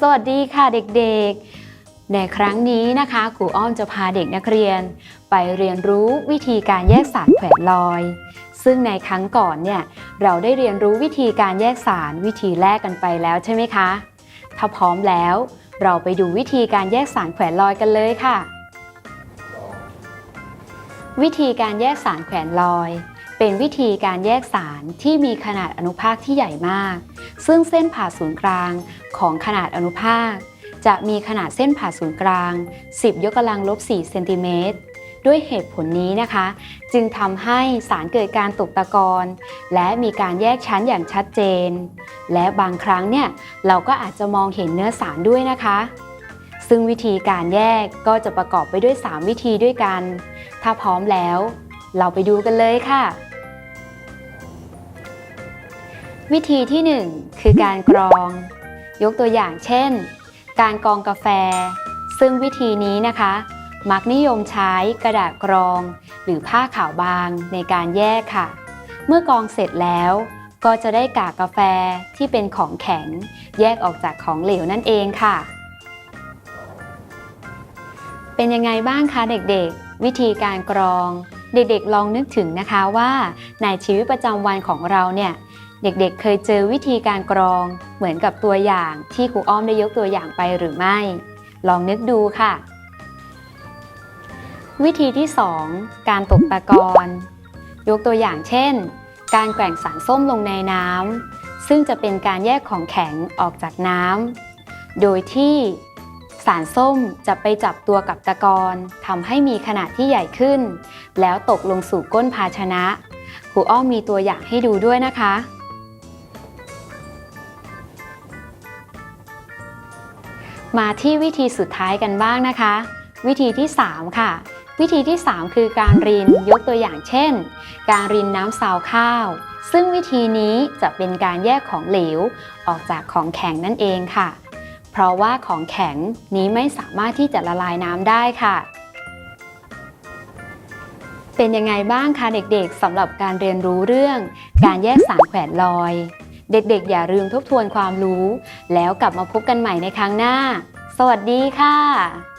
สวัสดีค่ะเด็กๆ ในครั้งนี้นะคะครูอ้อมจะพาเด็กนักเรียน ไปเรียนรู้วิธีการแยกสารแขวนลอย ซึ่งในครั้งก่อนเนี่ยเราได้เรียนรู้วิธีการแยกสารวิธีแรกกันไปแล้วใช่ไหมคะ ถ้าพร้อมแล้ว เราไปดูวิธีการแยกสารแขวนลอยกันเลยค่ะ วิธีการแยกสารแขวนลอย เป็นวิธีการแยกสารที่มีขนาดอนุภาคที่ใหญ่มาก ซึ่งเส้นผ่าศูนย์กลางของขนาดอนุภาค จะมีขนาดเส้นผ่าศูนย์กลาง 10 ยกกำลังลบ 4 เซนติเมตรด้วยเหตุผลนี้นะคะ จึงทำให้สารเกิดการตกตะกอนและมีการแยกชั้นอย่างชัดเจน และบางครั้งเนี่ยเราก็อาจจะมองเห็นเนื้อสารด้วยนะคะ ซึ่งวิธีการแยกก็จะประกอบไปด้วย 3 วิธีด้วยกัน ถ้าพร้อมแล้ว เราไปดูกันเลยค่ะ วิธีที่ 1 คือการกรอง ยกตัวอย่างเช่น การกรองกาแฟ ซึ่งวิธีนี้นะคะ มักนิยมใช้กระดาษกรอง หรือผ้าขาวบางในการแยกค่ะ เมื่อกรองเสร็จแล้วก็จะได้กากกาแฟที่เป็นของแข็ง แยกออกจากของเหลวนั่นเองค่ะ เป็นยังไงบ้างคะเด็กๆ วิธีการกรอง เด็กๆ ลองนึกถึงนะคะว่าในชีวิตประจำวันของเราเนี่ย เด็กๆ เคยเจอวิธีการกรอง เหมือนกับตัวอย่างที่ครูอ้อมได้ยกตัวอย่างไปหรือไม่ ลองนึกดูค่ะ วิธีที่ 2 การตกตะกอนยกตัวอย่างเช่น การแกว่งสารส้มลงในน้ำซึ่งจะเป็นการแยกของแข็งออกจากน้ำโดยที่สารส้มจะไปจับตัวกับตะกอนทำให้มีขนาดที่ใหญ่ขึ้น แล้วตกลงสู่ก้นภาชนะครูอ้อมมีตัวอย่างให้ดูด้วยนะคะ มาที่วิธีสุดท้ายกันบ้างนะคะ วิธีที่ 3 ค่ะ วิธีที่ 3 คือการรินยกตัวอย่างเช่น การรินน้ำซาวข้าว ซึ่งวิธีนี้จะเป็นการแยกของเหลว ออกจากของแข็งนั่นเองค่ะ เพราะว่าของแข็งนี้ไม่สามารถที่จะละลายน้ำได้ค่ะเป็นยังไงบ้างคะเด็กๆสำหรับการเรียนรู้เรื่อง การแยกสารแขวนลอย เด็กๆ อย่าลืมทบทวนความรู้ แล้วกลับมาพบกันใหม่ในครั้งหน้า สวัสดีค่ะ